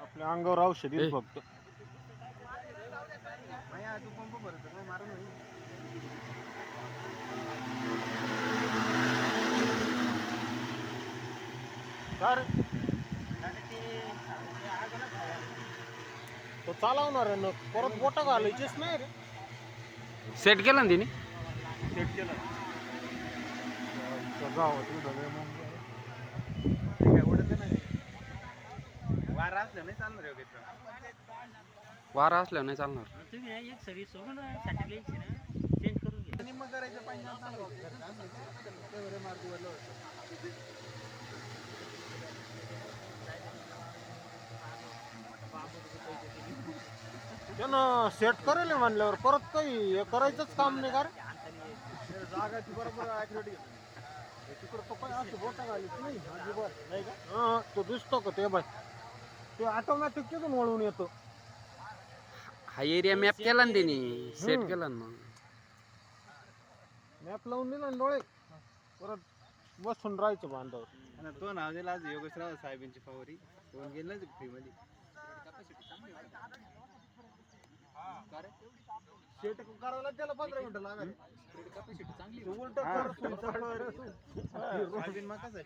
आपल्या अंगावर औषध फक्त का रे? तो चालवणार आहे ना. परत बोट घालायचीच नाही रे. सेट केलं ना तिने? सेट केलं. मग. वारा असलं नाही चालणार. वारा असल्यावर नाही चालणार. तुम्ही ना एक सर्विस सोडून साठी घ्यायची ना. चेंज करून घ्या. आणि मग करायचं पाहिजे त्यानं सेट करेल म्हणल्यावर परत काही हे करायचंच काम नाही का रे? ते जागा ती बरोबर घेतली. तिकडं तो काय बोटा नाही अजिबात नाही का हा तो दिसतो का ते बाय ते ऑटोमॅटिक तिथून वळून येतो. हा एरिया मॅप केला ना तिने सेट. केला ना मग. मॅप लावून दिला ना डोळे. परत बसून राहायचं बांधावर आणि तो नाव दिला आज योगेशराव साहेबांची फवारी दोन गेले ना त्याला पंधरा मिनिटं लागेल. उलट हा. आहे?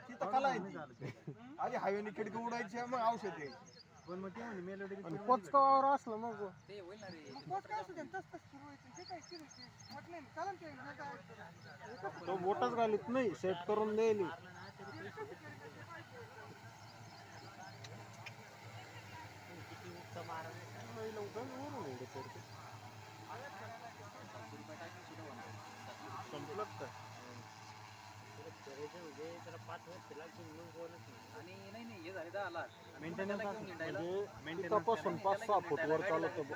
तिथं कला आहे ती. आधी हायवेने खिडकी उडायची मग औषध आहे पण मग ते म्हणे मेलोडी असलं मग. तो मोठच घालीत नाही सेट करून देईल. संपलं म्हणजे पाच सहा फूट वर चालत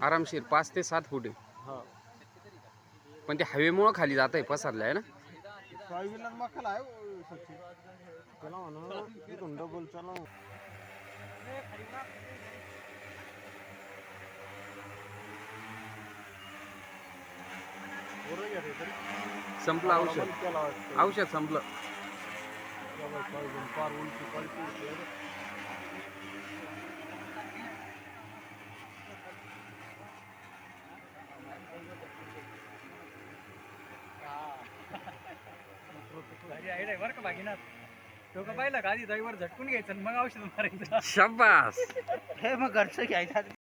आरामशीर पाच ते सात फूट आहे. हा पण ते हवेमुळं खाली जात आहे पसरलं आहे ना? सोयाबीनला मखाला आहे सचिन त्याला म्हणा. डबल चला संपलं औषध. औषध संपलं या बाई, सोयाबीन फार उलटी पलटी होती रे. बरं का तो का पाहिलं का आधी दहीवर झटकून घ्यायचं आणि मग औषध मारायचं शाबास हे मग घरचं घ्यायचं